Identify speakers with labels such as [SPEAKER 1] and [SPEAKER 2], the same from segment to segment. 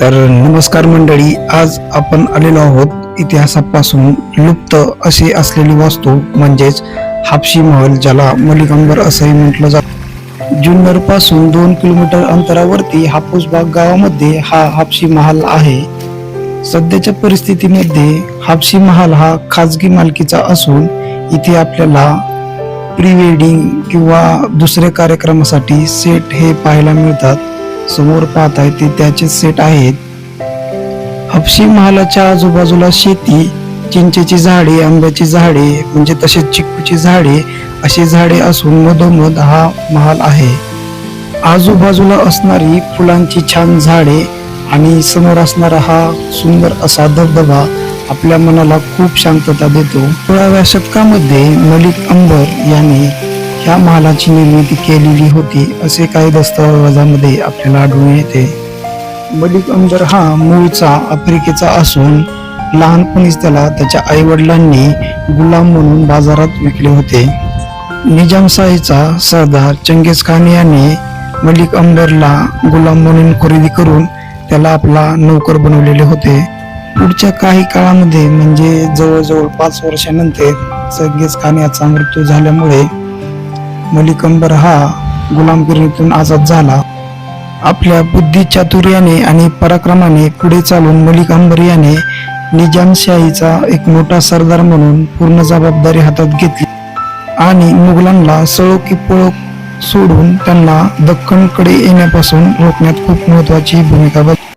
[SPEAKER 1] तर नमस्कार मंडळी आज आपण आलेलो आहोत इतिहासापासून लुप्त अशी असलेली वास्तू म्हणजेच हापशी महल ज्याला मलिकंबर असंही म्हटलं जातं. जुन्नरपासून दोन किलोमीटर अंतरावरती हापूसबाग गावामध्ये हा हापशी महाल आहे. सध्याच्या परिस्थितीमध्ये हापशी महाल हा खाजगी मालकीचा असून इथे आपल्याला प्री वेडिंग किंवा दुसऱ्या कार्यक्रमासाठी सेट हे पाहायला मिळतात. समोर पाहत आहे ते त्याचे सेट आहेत. हपशी महालाच्या आजूबाजूला शेती चिंचेची झाडे आंब्याची झाडे म्हणजे तसेच चिक्कूची झाडे अशी झाडे असून मधोमध हा महाल आहे. आजूबाजूला असणारी फुलांची छान झाडे आणि समोर असणारा हा सुंदर असा धबधबा आपल्या मनाला खूप शांतता देतो. सोळाव्या शतकामध्ये मलिक अंबर याने ह्या महालाची निर्मिती केलेली होती असे काही दस्तऐवजामध्ये आपल्याला आढळून येते. मलिक अंबर हा मूळचा आफ्रिकेचा असून लहानपणीच त्याला त्याच्या आई वडिलांनी गुलाम म्हणून बाजारात विकले होते. निजामशाहीचा सरदार चंगेज खान याने मलिक अंबरला गुलाम म्हणून खरेदी करून त्याला आपला नोकर बनवलेले होते. पुढच्या काही काळामध्ये म्हणजे जवळजवळ पाच वर्षानंतर चंगेज खान याचा मृत्यू झाल्यामुळे मलिक अंबर हा गुलामगिरीतून आझाद झाला. आपल्या बुद्धी चातुर्याने आणि पराक्रमाने पुढे चालून मलिक अंबर याने निजामशाहीचा एक मोठा सरदार म्हणून पूर्ण जबाबदारी हातात घेतली. आणि मुघलांना सळो की पळो सोडून त्यांना दख्खनकडे येण्यापासून रोखण्यात खूप महत्वाची भूमिका बजावली.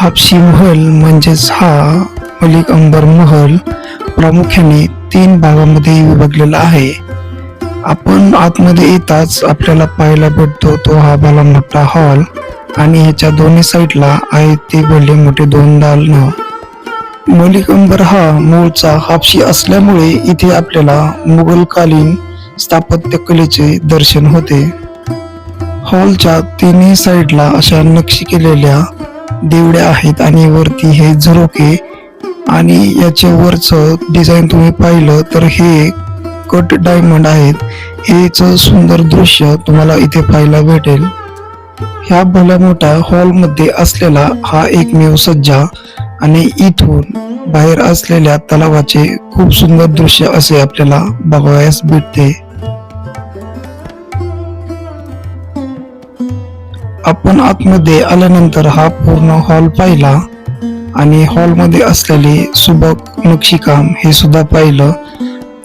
[SPEAKER 1] हापशी महल म्हणजेच हा मलिक अंबर महल प्रामुख्याने तीन भागामध्ये विभागलेला आहे. आपण आतमध्ये येताच आपल्याला पाहायला भेटतो तो हा भला मोठा हॉल आणि ह्याच्या दोन्ही साईडला आहेत ते भले मोठे दोन दालन मलिकंबर हा मूळचा हापशी असल्यामुळे इथे आपल्याला मुघलकालीन स्थापत्य कलेचे दर्शन होते. हॉलच्या तिन्ही साईडला अशा नक्षी केलेल्या देवड्या आहेत आणि वरती हे झरोके आणि याच्या वरचं डिझाईन तुम्ही पाहिलं तर हे कट डायमंड आहेत. हेच सुंदर दृश्य तुम्हाला इथे पाहायला भेटेल. ह्या भल्या मोठ्या हॉलमध्ये असलेला हा एकमेव सज्जा आणि इथून बाहेर असलेल्या तलावाचे खूप सुंदर दृश्य असे आपल्याला बघावयास भेटते. आपण आतमध्ये आल्यानंतर हा पूर्ण हॉल पाहिला आणि हॉलमध्ये असलेले सुबक नक्षीकाम हे सुद्धा पाहिलं.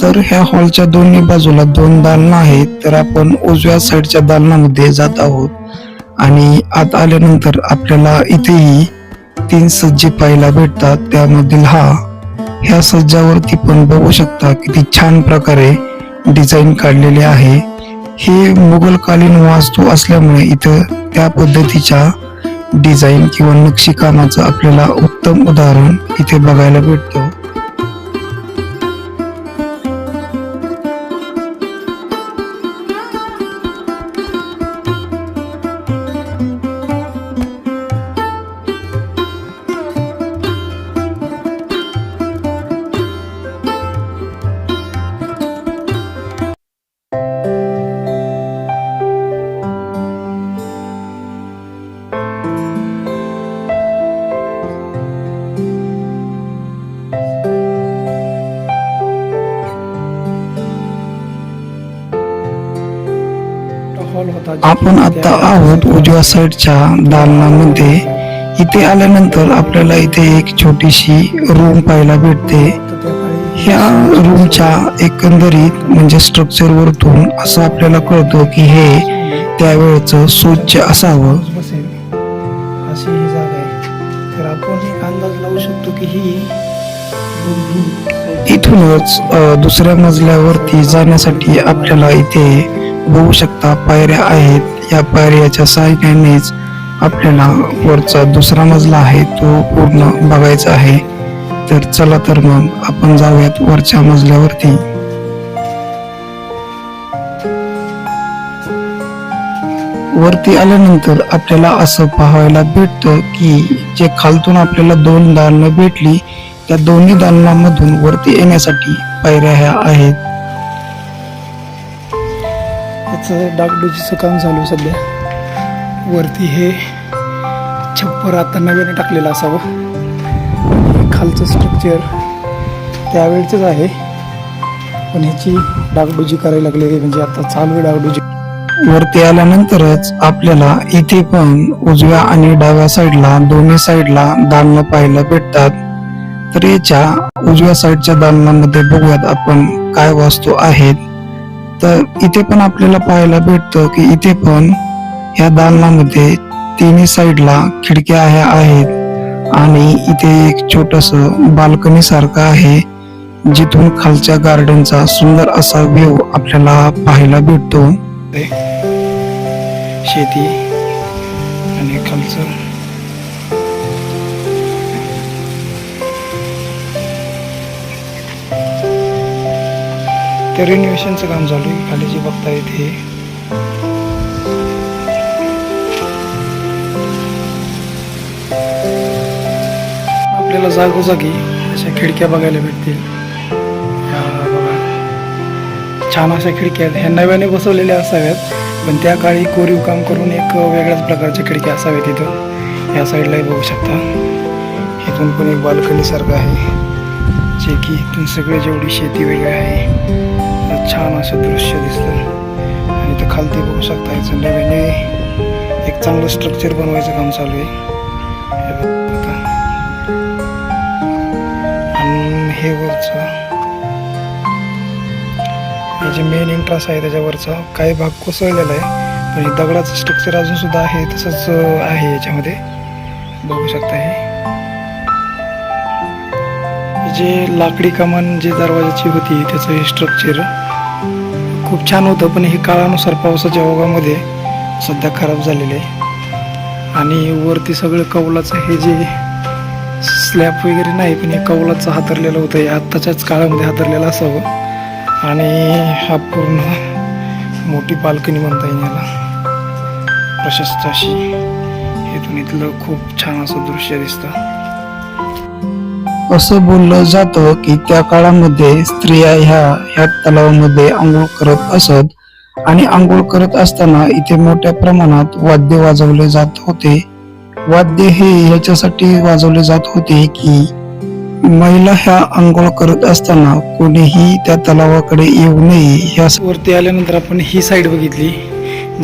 [SPEAKER 1] तर ह्या हॉलच्या दोन्ही बाजूला दोन दालनं आहेत तर आपण उजव्या साईडच्या दालनामध्ये जात आहोत. आणि आत आल्यानंतर आपल्याला इथेही तीन सज्जे पाहायला भेटतात. त्यामधील हा ह्या सज्जावरती पण बघू शकता किती छान प्रकारे डिझाईन काढलेले आहे. हे मुघलकालीन वास्तू असल्यामुळे इथं त्या पद्धतीच्या डिझाईन किंवा नक्षीकामाचं आपल्याला उत्तम उदाहरण इथे बघायला भेटतं. आपण आता आहोत उजव्या साईडच्या दालनामध्ये. इथे आल्यानंतर आपल्याला इथे एक छोटीशी रूम पाहायला भेटते. ह्या रूमच्या एकंदरीत म्हणजे स्ट्रक्चर वरतून असं आपल्याला कळतं की हे त्यावेळेचं स्वच्छ असावं.
[SPEAKER 2] बसेल अशी ही जागा आहे. तर आपण एक अंदाज लावू शकतो की ही
[SPEAKER 1] इथूनच दुसऱ्या मजल्यावरती जाण्यासाठी आपल्याला इथे बघू शकता पायऱ्या आहेत. या पायऱ्याच्या सहाय्यानेच आपल्याला वरचा दुसरा मजला आहे तो पूर्ण बघायचा आहे. तर चला तर मग आपण जाऊयात वरच्या मजल्यावरती. वरती आल्यानंतर आपल्याला असं पाहायला भेटतं की जे खालतून आपल्याला दोन दालनं भेटली त्या दोन्ही दालनामधून वरती येण्यासाठी पायऱ्या ह्या आहेत.
[SPEAKER 2] त्याचं डागडुजीचं काम चालू आहे सध्या. वरती हे छप्पर आता नव्याने टाकलेलं असावं. खालचं स्ट्रक्चर त्यावेळचंच आहे. पण ह्याची डागडुजी करायला लागलेली म्हणजे आता चालू आहे डागडुजी.
[SPEAKER 1] वरती आल्यानंतरच आपल्याला इथे पण उजव्या आणि डाव्या साईडला दोन्ही साईडला दालनं पाहायला भेटतात. तर याच्या उजव्या साईडच्या दालनामध्ये बघूयात आपण काय वास्तू आहेत. तर इथे पण आपल्याला पाहायला भेटतं की इथे पण या दालनामध्ये तिन्ही साईडला खिडक्या ह्या आहेत. आणि इथे एक छोटस बाल्कनी सारखं आहे जिथून खालच्या गार्डनचा सुंदर असा व्ह्यू आपल्याला पाहायला भेटतो.
[SPEAKER 2] शेती आणि खालचं. ते रिनोव्हेशनचं काम चालू आहे. खाली जे बघता येते आपल्याला जागोजागी अशा खिडक्या बघायला भेटतील. बघा. छान अशा खिडक्या आहेत. ह्या नव्याने बसवलेल्या असाव्यात पण त्या काळी कोरीव काम करून एक वेगळ्याच प्रकारच्या खिडक्या असाव्यात इथं. या साईडलाही बघू शकता. इथून पण एक बाल्कनीसारखं आहे. जे की इथून सगळे जेवढी शेती वगैरे आहे छान असं दृश्य दिसतं आणि इथं खालती बघू शकता याचं नव्याने एक चांगलं स्ट्रक्चर बनवायचं काम चालू आहे. हे आणि हे वरचं हे जे मेन एंट्रन्स आहे त्याच्यावरचा काही भाग कोसळलेला आहे. पण हे दगडाचं स्ट्रक्चर अजून सुद्धा आहे तसंच आहे याच्यामध्ये. बघू शकता हे हे. जे लाकडी कमान जे दरवाजाची होती त्याचं हे स्ट्रक्चर खूप छान होतं पण हे काळानुसार पावसाच्या ओघामध्ये सध्या खराब झालेले आहे. आणि वरती सगळं कौलाचं हे जे स्लॅब वगैरे नाही पण हे कौलाचं हातरलेलं होतं हे आत्ताच्याच काळामध्ये हातरलेलं असावं. आणि हा पूर्ण मोठी बाल्कनी म्हणता येईल याला. प्रशस्त अशी. इथून इथलं खूप छान असं दृश्य दिसतं.
[SPEAKER 1] असं बोललं जातं की त्या काळामध्ये स्त्रिया ह्या ह्या तलावामध्ये आंघोळ करत असत आणि आंघोळ करत असताना इथे मोठ्या प्रमाणात वाद्य वाजवले जात होते. वाद्य हे ह्याच्यासाठी वाजवले जात होते की महिला ह्या आंघोळ करत असताना कोणीही त्या तलावाकडे येऊ नये. ह्या
[SPEAKER 2] वरती आल्यानंतर आपण ही साईड बघितली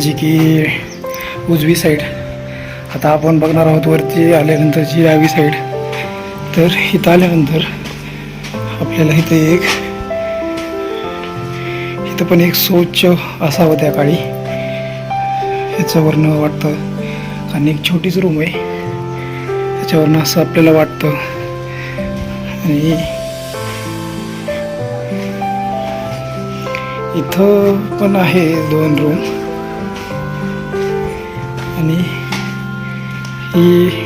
[SPEAKER 2] जी की उजवी साईड आता आपण बघणार आहोत वरती आल्यानंतरची डावी साईड तर इथं आल्यानंतर आपल्याला इथं एक इथं पण एक स्वच्छ असावं त्या काळी. ह्याच्यावरनं वाटतं आणि एक छोटीच रूम आहे. त्याच्यावरनं असं आपल्याला वाटतं. आणि इथं पण आहे दोन रूम आणि ही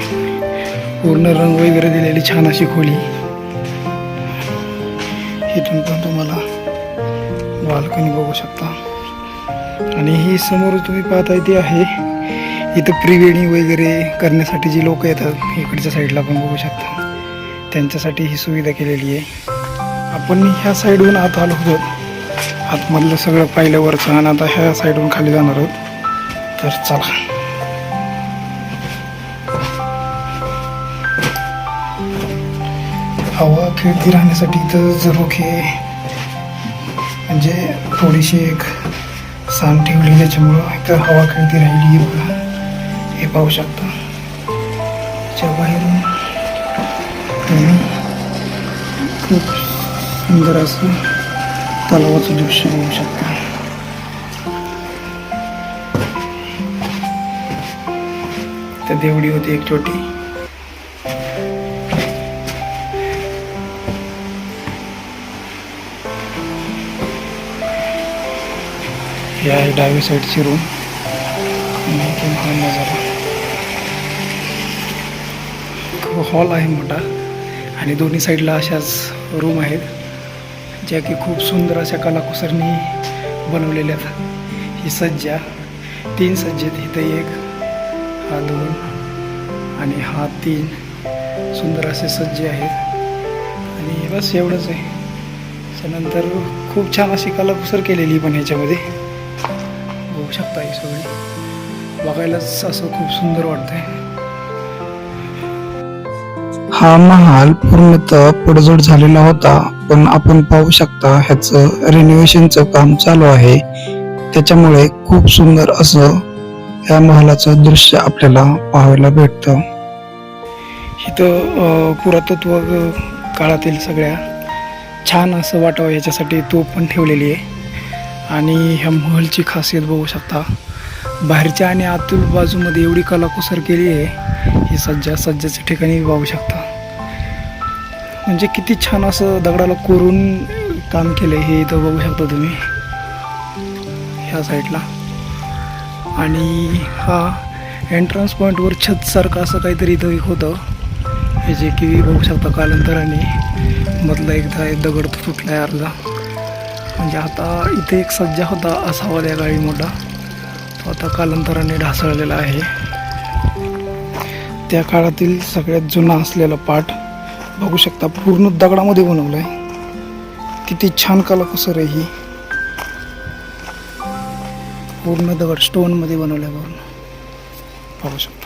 [SPEAKER 2] पूर्ण रंग वगैरे दिलेली छान अशी खोली. इथून पण तुम्हाला बाल्कनी बघू शकता. आणि ही समोर तुम्ही पाहताय ती आहे. इथं प्री वेडिंग वगैरे करण्यासाठी जी लोक येतात इकडच्या साईडला पण बघू शकता. त्यांच्यासाठी ही सुविधा केलेली आहे. आपण ह्या साईडहून आत आलो होतो. आतमधलं सगळं पाहिल्यावरचं वरचं आणि आता ह्या साईडहून खाली जाणार आहोत. तर चला. हवा खेळती राहण्यासाठी इथं झरोखे म्हणजे थोडीशी एक सांग ठेवली त्याच्यामुळं इथं हवा खेळती राहिली बघा. हे पाहू शकता. त्याच्या बाहेरून खूप सुंदर असं तलावाचं दृश्य बघू शकता. तर देवडी होती एक छोटी. हे आहे डावी साईडची रूम आणि नजारा. हॉल आहे मोठा. आणि दोन्ही साईडला अशाच रूम आहेत ज्या की खूप सुंदर अशा कलाकुसरनी बनवलेल्या आहेत. ही सज्जा तीन सज्जेत इथं एक हा दोन आणि हा तीन सुंदर असे सज्जे आहेत. आणि बस एवढंच आहे. त्यानंतर खूप छान अशी कलाकुसर केलेली पण ह्याच्यामध्ये बघू शकता ही सगळी. बघायलाच असं खूप सुंदर वाटतंय.
[SPEAKER 1] हा महाल पूर्णतः पडझड झालेला होता पण आपण पाहू शकता ह्याचं रिनोव्हेशनचं काम चालू आहे. त्याच्यामुळे खूप सुंदर असं या महालाचं दृश्य आपल्याला पाहायला भेटतं.
[SPEAKER 2] इथं पुरातत्व काळातील सगळ्या छान असं वाटावं याच्यासाठी तोप पण ठेवलेली आहे. आणि ह्या महलची खासियत बघू शकता. बाहेरच्या आणि आतून बाजूमध्ये एवढी कलाकुसर केली आहे ही सज्जा सज्जाच्या ठिकाणी पाहू शकता. म्हणजे किती छान असं दगडाला कोरून काम केलं हे इथं बघू शकता तुम्ही. ह्या साईडला. आणि हा एंट्रन्स पॉईंटवर छतसारखं असं काहीतरी इथं एक होतं. हे जे की बघू शकता कालांतराने मधला एकदा एक दगड तुटला आहे अर्धा. म्हणजे आता इथे एक सज्जा होता असावा त्या गाडी मोठा. तो आता कालांतराने ढासळलेला आहे. त्या काळातील सगळ्यात जुना असलेला पाठ बघू शकता पूर्ण दगडामध्ये बनवलं आहे किती छान कलाकुसर आहे ही. पूर्ण दगड स्टोनमध्ये बनवलं आहे पूर्ण पाहू शकता.